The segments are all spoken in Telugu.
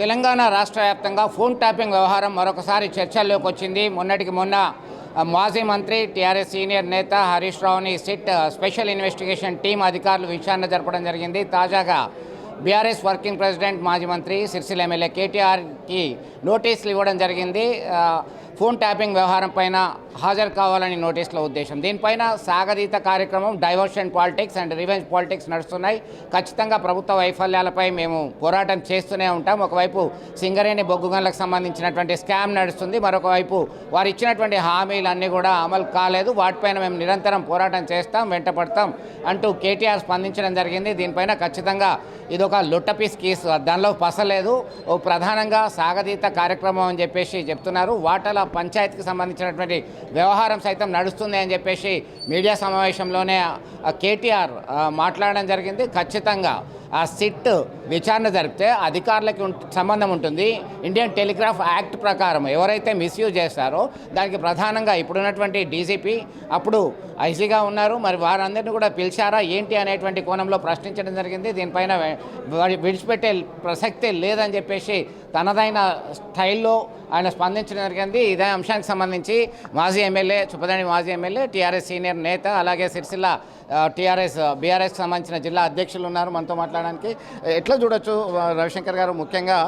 తెలంగాణ రాష్ట్ర వ్యాప్తంగా ఫోన్ ట్యాపింగ్ వ్యవహారం మరొకసారి చర్చల్లోకి వచ్చింది. మొన్నటికి మొన్న మాజీ మంత్రి టీఆర్ఎస్ సీనియర్ నేత హరీష్ రావుని సిట్ స్పెషల్ ఇన్వెస్టిగేషన్ టీం అధికారులు విచారణ జరపడం జరిగింది. తాజాగా బీఆర్ఎస్ వర్కింగ్ ప్రెసిడెంట్ మాజీ మంత్రి సిరిసిల్ల ఎమ్మెల్యే కేటీఆర్కి నోటీసులు ఇవ్వడం జరిగింది. ఫోన్ ట్యాపింగ్ వ్యవహారం పైన హాజరు కావాలని నోటీసుల ఉద్దేశం. దీనిపైన సాగదీత కార్యక్రమం diversion politics and revenge politics నడుస్తున్నాయి. ఖచ్చితంగా ప్రభుత్వ వైఫల్యాలపై మేము పోరాటం చేస్తూనే ఉంటాం. ఒకవైపు సింగరేణి బొగ్గుగన్లకు సంబంధించినటువంటి స్కామ్ నడుస్తుంది. మరొక వైపు వారు ఇచ్చినటువంటి హామీలన్నీ కూడా అమలు కాలేదు. వాటిపైన మేము నిరంతరం పోరాటం చేస్తాం వెంటపడతాం అంటూ కేటీఆర్ స్పందించడం జరిగింది. దీనిపైన ఖచ్చితంగా ఇదొక లొట్టపీస్ కేసు దానిలో పసలేదు. ఓ ప్రధానంగా సాగదీత కార్యక్రమం అని చెప్పేసి చెప్తున్నారు. వాటల పంచాయతీకి సంబంధించినటువంటి వ్యవహారం సైతం నడుస్తుంది అని చెప్పేసి మీడియా సమావేశంలోనే కేటీఆర్ మాట్లాడడం జరిగింది. ఖచ్చితంగా ఆ సిట్ విచారణ జరిపితే అధికారులకి ఉం- సంబంధం ఉంటుంది. ఇండియన్ టెలిగ్రాఫ్ యాక్ట్ ప్రకారం ఎవరైతే మిస్యూజ్ చేస్తారో దానికి ప్రధానంగా ఇప్పుడున్నటువంటి డీజీపీ అప్పుడు ఐసీగా ఉన్నారు. మరి వారందరినీ కూడా పిలిచారా? ఏంటి అనేటువంటి కోణంలో ప్రశ్నించడం జరిగింది. దీనిపైన విడిచిపెట్టే ప్రసక్తే లేదని చెప్పేసి తనదైన స్టైల్లో ఆయన స్పందించడం జరిగింది. ఇదే అంశానికి సంబంధించి మాజీ ఎమ్మెల్యే చుప్పదండి మాజీ ఎమ్మెల్యే టీఆర్ఎస్ సీనియర్ నేత అలాగే సిరిసిల్ల టీఆర్ఎస్ బీఆర్ఎస్కి సంబంధించిన జిల్లా అధ్యక్షులు ఉన్నారు. మనతో మాట్లాడడానికి. ఎట్లా చూడొచ్చు? రవిశంకర్ గారు ముఖ్యంగా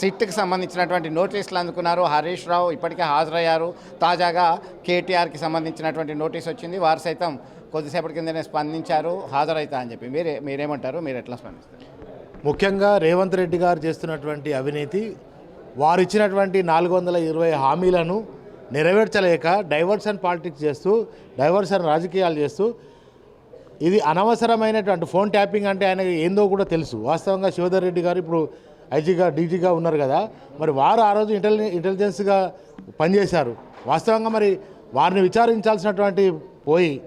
సిట్కి సంబంధించినటువంటి నోటీసులు అందుకున్నారు. హరీష్ రావు ఇప్పటికే హాజరయ్యారు. తాజాగా కేటీఆర్కి సంబంధించినటువంటి నోటీస్ వచ్చింది. వారు సైతం కొద్దిసేపటి కిందనే స్పందించారు. హాజరవుతా అని చెప్పి. మీరే మీరేమంటారు? మీరు ఎట్లా స్పందిస్తారు? ముఖ్యంగా రేవంత్ రెడ్డి గారు చేస్తున్నటువంటి అవినీతి వారు ఇచ్చినటువంటి నాలుగు వందల ఇరవై హామీలను నెరవేర్చలేక డైవర్షన్ పాలిటిక్స్ చేస్తూ డైవర్షన్ రాజకీయాలు చేస్తూ ఇది అనవసరమైనటువంటి ఫోన్ ట్యాపింగ్ అంటే ఆయన ఏందో కూడా తెలుసు. వాస్తవంగా శివధర్ రెడ్డి గారు ఇప్పుడు ఐజీగా డీజీగా ఉన్నారు కదా. మరి వారు ఆ రోజు ఇంటెలి ఇంటెలిజెన్స్గా పనిచేశారు. వాస్తవంగా మరి వారిని విచారించాల్సినటువంటి పోయి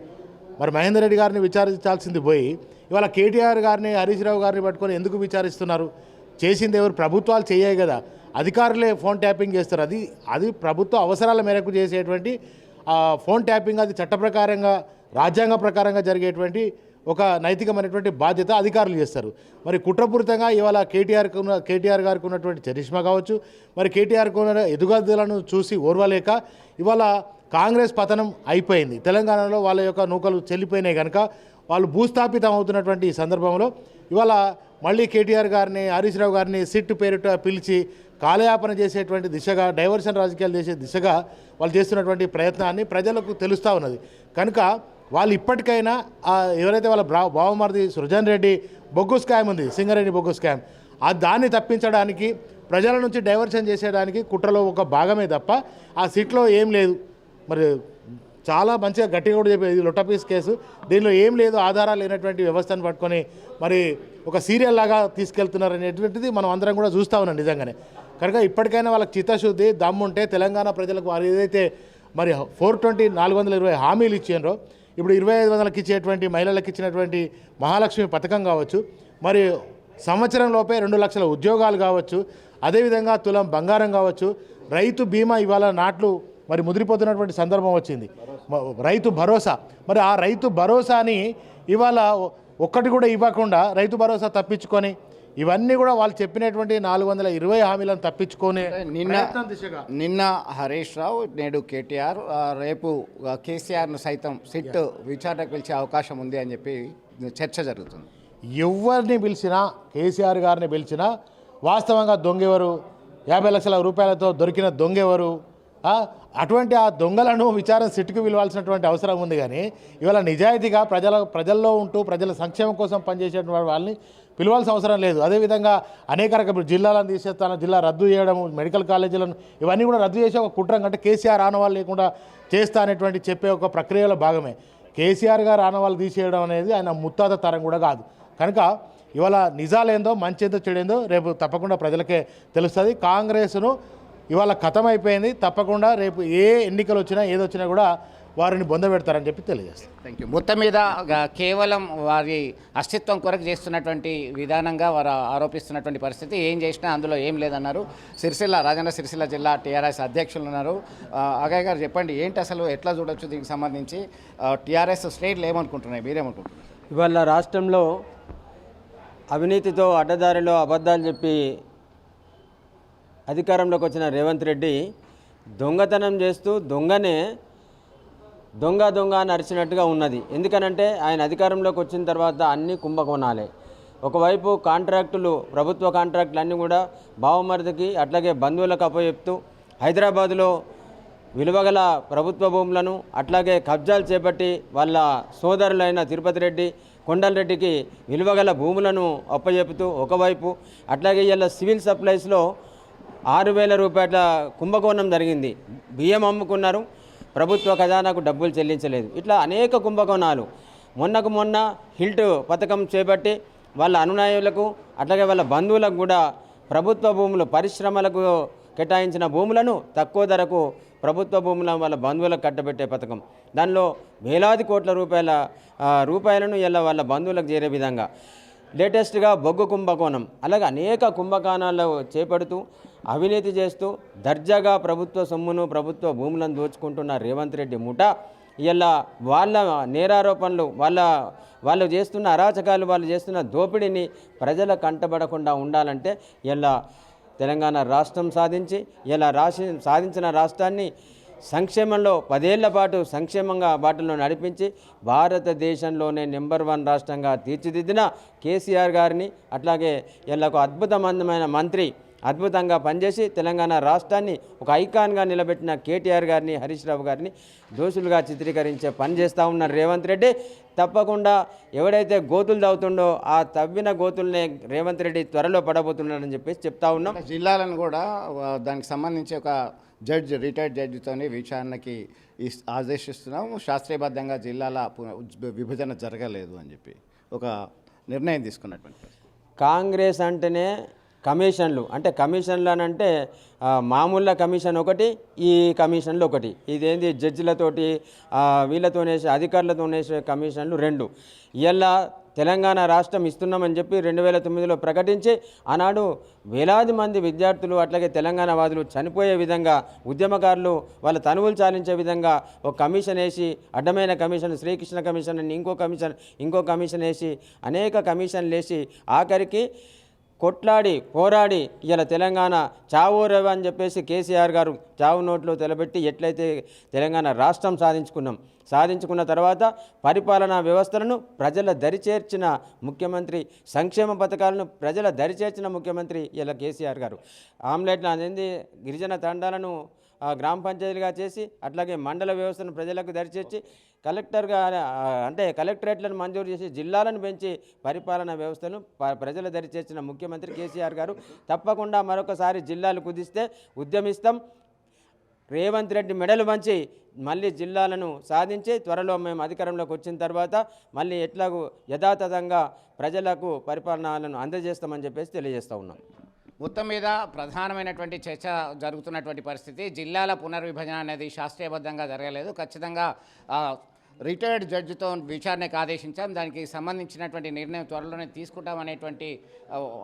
మరి మహేందర్ రెడ్డి గారిని విచారించాల్సింది పోయి ఇవాళ కేటీఆర్ గారిని హరీష్ రావు గారిని పట్టుకొని ఎందుకు విచారిస్తున్నారు? చేసింది ఎవరు? ప్రభుత్వాలు చేయాయి కదా. అధికారులే ఫోన్ ట్యాపింగ్ చేస్తారు. అది అది ప్రభుత్వ అవసరాల మేరకు చేసేటువంటి ఫోన్ ట్యాపింగ్ అది చట్ట ప్రకారంగా రాజ్యాంగ ప్రకారంగా జరిగేటువంటి ఒక నైతికమైనటువంటి బాధ్యత అధికారులు చేస్తారు. మరి కుట్రపూరితంగా ఇవాళ కేటీఆర్కు ఉన్న కేటీఆర్ గారికి ఉన్నటువంటి చరిష్మా కావచ్చు మరి కేటీఆర్కు ఉన్న ఎదుగుదలను చూసి ఓర్వలేక ఇవాళ కాంగ్రెస్ పతనం అయిపోయింది. తెలంగాణలో వాళ్ళ యొక్క నూకలు చెల్లిపోయినాయి కనుక వాళ్ళు భూస్థాపితం అవుతున్నటువంటి ఈ సందర్భంలో ఇవాళ మళ్ళీ కేటీఆర్ గారిని హరీష్ రావు గారిని సిట్ పేరిట పిలిచి కాలయాపన చేసేటువంటి దిశగా డైవర్షన్ రాజకీయాలు చేసే దిశగా వాళ్ళు చేస్తున్నటువంటి ప్రయత్నాన్ని ప్రజలకు తెలుస్తూ ఉన్నది. కనుక వాళ్ళు ఇప్పటికైనా ఎవరైతే వాళ్ళ బ్రా బావమరిది సృజన్ రెడ్డి బొగ్గు స్కామ్ ఉంది సింగరేణి బొగ్గు స్కామ్ ఆ దాన్ని తప్పించడానికి ప్రజల నుంచి డైవర్షన్ చేసేయడానికి కుట్రలో ఒక భాగమే తప్ప ఆ సీట్లో ఏం లేదు. మరి చాలా మంచిగా గట్టిగా కూడా చెప్పేది ఇది లొట్టపీస్ కేసు దీనిలో ఏం లేదు ఆధారాలు లేనటువంటి వ్యవస్థను పట్టుకొని మరి ఒక సీరియల్ లాగా తీసుకెళ్తున్నారు అనేటువంటిది మనం అందరం కూడా చూస్తూ ఉన్నాం నిజంగానే. కనుక ఇప్పటికైనా వాళ్ళకి చిత్తశుద్ధి దమ్ముంటే తెలంగాణ ప్రజలకు వారు ఏదైతే మరి ఫోర్ ట్వంటీ నాలుగు వందల ఇరవై హామీలు ఇచ్చారో ఇప్పుడు ఇరవై ఐదు వందలకి ఇచ్చేటువంటి మహిళలకు ఇచ్చినటువంటి మహాలక్ష్మి పథకం కావచ్చు మరి సంవత్సరం లోపే రెండు లక్షల ఉద్యోగాలు కావచ్చు అదేవిధంగా తులం బంగారం కావచ్చు రైతు బీమా ఇవాళ నాట్లు మరి ముదిరిపోతున్నటువంటి సందర్భం వచ్చింది. రైతు భరోసా. మరి ఆ రైతు భరోసాని ఇవాళ ఒక్కటి కూడా ఇవ్వకుండా రైతు భరోసా తప్పించుకొని ఇవన్నీ కూడా వాళ్ళు చెప్పినటువంటి నాలుగు వందల ఇరవై హామీలను తప్పించుకొని నిన్న నిన్న హరీష్ రావు నేడు కేటీఆర్ రేపు కేసీఆర్ను సైతం సిట్ విచారణకు పిలిచే అవకాశం ఉంది అని చెప్పి చర్చ జరుగుతుంది. ఎవరిని పిలిచినా కేసీఆర్ గారిని పిలిచినా వాస్తవంగా దొంగెవరు? యాభై లక్షల రూపాయలతో దొరికిన దొంగెవరు? అటువంటి ఆ దొంగలను విచారం సిట్టుకు పిలవాల్సినటువంటి అవసరం ఉంది కానీ ఇవాళ నిజాయితీగా ప్రజల ప్రజల్లో ఉంటూ ప్రజల సంక్షేమం కోసం పనిచేసేటువంటి వాళ్ళని పిలవాల్సిన అవసరం లేదు. అదేవిధంగా అనేక రకాల జిల్లాలను తీసేస్తాను జిల్లా రద్దు చేయడం మెడికల్ కాలేజీలను ఇవన్నీ కూడా రద్దు చేసే ఒక కుట్రం అంటే కేసీఆర్ ఆనవాళ్ళు లేకుండా చేస్తా అనేటువంటి చెప్పే ఒక ప్రక్రియలో భాగమే. కేసీఆర్ గారు ఆనవాళ్ళు తీసేయడం అనేది ఆయన ముత్తాత తరం కూడా కాదు. కనుక ఇవాళ నిజాలేందో మంచేందో చెడేందో రేపు తప్పకుండా ప్రజలకే తెలుస్తుంది. కాంగ్రెస్ను ఇవాళ కథం అయిపోయింది తప్పకుండా రేపు ఏ ఎన్నికలు వచ్చినా ఏదొచ్చినా కూడా వారిని బొందబెడతారని చెప్పి తెలియజేస్తాను థ్యాంక్ యూ మొత్తం మీద కేవలం వారి అస్తిత్వం కొరకు చేస్తున్నటువంటి విధానంగా వారు ఆరోపిస్తున్నటువంటి పరిస్థితి. ఏం చేసినా అందులో ఏం లేదన్నారు. సిరిసిల్ల రాజన్న సిరిసిల్ల జిల్లా టీఆర్ఎస్ అధ్యక్షులు ఉన్నారు. ఆ, అగయ్ గారు చెప్పండి ఏంటి అసలు ఎట్లా చూడొచ్చు దీనికి సంబంధించి? టీఆర్ఎస్ స్టేట్లు ఏమనుకుంటున్నాయి? మీరేమనుకుంటున్నారు? ఇవాళ రాష్ట్రంలో అవినీతితో అడ్డదారిలో అబద్ధాలు చెప్పి అధికారంలోకి వచ్చిన రేవంత్ రెడ్డి దొంగతనం చేస్తూ దొంగనే దొంగ దొంగ అని అరిచినట్టుగా ఉన్నది. ఎందుకనంటే ఆయన అధికారంలోకి వచ్చిన తర్వాత అన్ని కుంభకోణాలే. ఒకవైపు కాంట్రాక్టులు ప్రభుత్వ కాంట్రాక్టులు అన్నీ కూడా బావమరిదికి అట్లాగే బంధువులకు అప్పచెప్తూ హైదరాబాదులో విలువగల ప్రభుత్వ భూములను అట్లాగే కబ్జాలు చేపట్టి వాళ్ళ సోదరులైన తిరుపతి రెడ్డి కొండలరెడ్డికి విలువగల భూములను అప్పచెపుతూ ఒకవైపు అట్లాగే ఇలా సివిల్ సప్లైస్లో ఆరు వేల రూపాయల కుంభకోణం జరిగింది. బియ్యం అమ్ముకున్నారు. ప్రభుత్వ ఖజానాకు డబ్బులు చెల్లించలేదు. ఇట్లా అనేక కుంభకోణాలు. మొన్నకు మొన్న హిల్ట్ పథకం చేపట్టి వాళ్ళ అనునాయులకు అట్లాగే వాళ్ళ బంధువులకు కూడా ప్రభుత్వ భూములు పరిశ్రమలకు కేటాయించిన భూములను తక్కువ ధరకు ప్రభుత్వ భూములను వాళ్ళ బంధువులకు కట్టబెట్టే పథకం. దానిలో వేలాది కోట్ల రూపాయల రూపాయలను ఇలా వాళ్ళ బంధువులకు చేరే విధంగా. లేటెస్ట్గా బొగ్గు కుంభకోణం అలాగే అనేక కుంభకోణాలు చేపడుతూ అవినీతి చేస్తూ దర్జాగా ప్రభుత్వ సొమ్మును ప్రభుత్వ భూములను దోచుకుంటున్న రేవంత్ రెడ్డి ముఠ ఇలా వాళ్ళ నేరారోపణలు వాళ్ళ వాళ్ళు చేస్తున్న అరాచకాలు వాళ్ళు చేస్తున్న దోపిడీని ప్రజల కంటబడకుండా ఉండాలంటే ఇలా తెలంగాణ రాష్ట్రం సాధించి ఇలా రాసి సాధించిన రాష్ట్రాన్ని సంక్షేమంలో పదేళ్ళ పాటు సంక్షేమంగా బాటలో నడిపించి భారతదేశంలోనే నెంబర్ వన్ రాష్ట్రంగా తీర్చిదిద్దిన కేసీఆర్ గారిని అట్లాగే వీళ్ళకు అద్భుతమైన మంత్రి అద్భుతంగా పనిచేసి తెలంగాణ రాష్ట్రాన్ని ఒక ఐకాన్గా నిలబెట్టిన కేటీఆర్ గారిని హరీష్ రావు గారిని దోషులుగా చిత్రీకరించే పని చేస్తూ ఉన్న రేవంత్ రెడ్డి. తప్పకుండా ఎవడైతే గోతులు తవ్వుతుండో ఆ తవ్విన గోతుల్నే రేవంత్ రెడ్డి త్వరలో పడబోతున్నాడని చెప్పేసి చెప్తా ఉన్నాం. జిల్లాలను కూడా దానికి సంబంధించి ఒక జడ్జ్ రిటైర్డ్ జడ్జితోని విచారణకి ఆదేశిస్తున్నాము. శాస్త్రీయబద్ధంగా జిల్లాల విభజన జరగలేదు అని చెప్పి ఒక నిర్ణయం తీసుకున్నటువంటి కాంగ్రెస్ అంటేనే కమిషన్లు. అంటే కమిషన్లు అని అంటే మామూలుగా మామూలు కమిషన్ ఒకటి ఈ కమిషన్లు ఒకటి. ఇదేంది? జడ్జిలతోటి ఆ, వీళ్ళతోనేసే అధికారులతోనేసే కమిషన్లు రెండు. ఇలా తెలంగాణ రాష్ట్రం ఇస్తున్నామని చెప్పి రెండు వేల తొమ్మిదిలో ప్రకటించి ఆనాడు వేలాది మంది విద్యార్థులు అట్లాగే తెలంగాణ వాదులు చనిపోయే విధంగా ఉద్యమకారులు వాళ్ళ తనువులు చాలించే విధంగా ఒక కమిషన్ వేసి అడ్డమైన కమిషన్ శ్రీకృష్ణ కమిషన్ అని ఇంకో కమిషన్ ఇంకో కమిషన్ వేసి అనేక కమిషన్లు వేసి ఆఖరికి కొట్లాడి పోరాడి ఇలా తెలంగాణ చావో రవి అని చెప్పేసి కేసీఆర్ గారు చావు నోట్లో తెలబెట్టి ఎట్లయితే తెలంగాణ రాష్ట్రం సాధించుకున్నాం సాధించుకున్న తర్వాత పరిపాలనా వ్యవస్థలను ప్రజల దరిచేర్చిన ముఖ్యమంత్రి సంక్షేమ పథకాలను ప్రజల దరిచేర్చిన ముఖ్యమంత్రి ఇలా కేసీఆర్ గారు. ఆమ్లెట్లు అనేది గిరిజన తండాలను గ్రామ పంచాయతీలుగా చేసి అట్లాగే మండల వ్యవస్థను ప్రజలకు దరిచేర్చి కలెక్టర్గా ఆ, అంటే కలెక్టరేట్లను మంజూరు చేసి జిల్లాలను పెంచి పరిపాలనా వ్యవస్థను ప- ప్రజల దరిచేసిన ముఖ్యమంత్రి కేసీఆర్ గారు తప్పకుండా మరొకసారి జిల్లాలు కుదిస్తే ఉద్యమిస్తాం. రేవంత్ రెడ్డి మెడలు వంచి మళ్ళీ జిల్లాలను సాధించి త్వరలో మేము అధికారంలోకి వచ్చిన తర్వాత మళ్ళీ ఎట్లాగూ యథాతథంగా ప్రజలకు పరిపాలనలను అందజేస్తామని చెప్పేసి తెలియజేస్తూ ఉన్నాం. మొత్తం మీద ప్రధానమైనటువంటి చర్చ జరుగుతున్నటువంటి పరిస్థితి. జిల్లాల పునర్విభజన అనేది శాస్త్రీయబద్ధంగా జరగలేదు. ఖచ్చితంగా రిటైర్డ్ జడ్జితో విచారణకు ఆదేశించాం. దానికి సంబంధించినటువంటి నిర్ణయం త్వరలోనే తీసుకుంటామనేటువంటి అనేటువంటి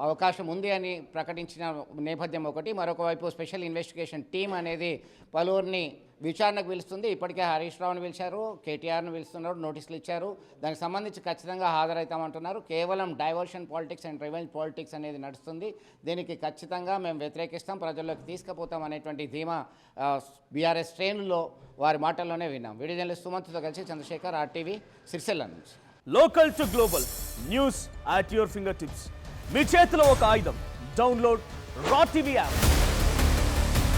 అవకాశం ఉంది అని ప్రకటించిన నేపథ్యం ఒకటి. మరొక వైపు స్పెషల్ ఇన్వెస్టిగేషన్ టీం అనేది పలువురిని విచారణకు పిలుస్తుంది. ఇప్పటికే హరీష్ రావును పిలిచారు కేటీఆర్ను పిలుస్తున్నారు నోటీసులు ఇచ్చారు. దానికి సంబంధించి ఖచ్చితంగా హాజరవుతామంటున్నారు కేవలం diversion politics and revenge politics అనేది నడుస్తుంది. దీనికి ఖచ్చితంగా మేము వ్యతిరేకిస్తాం. ప్రజల్లోకి తీసుకుపోతాం అనేటువంటి ధీమా బీఆర్ఎస్ శ్రేణుల్లో వారి మాటల్లోనే విన్నాం. వీడియో జర్నలిస్ట్ సుమంత్తో కలిసి చంద్రశేఖర్ ఆర్టీవీ సిరిసిల్ల నుంచి local to global news at your fingertips. మీ చేతిలో ఒక ఆయుధం. Download R TV app.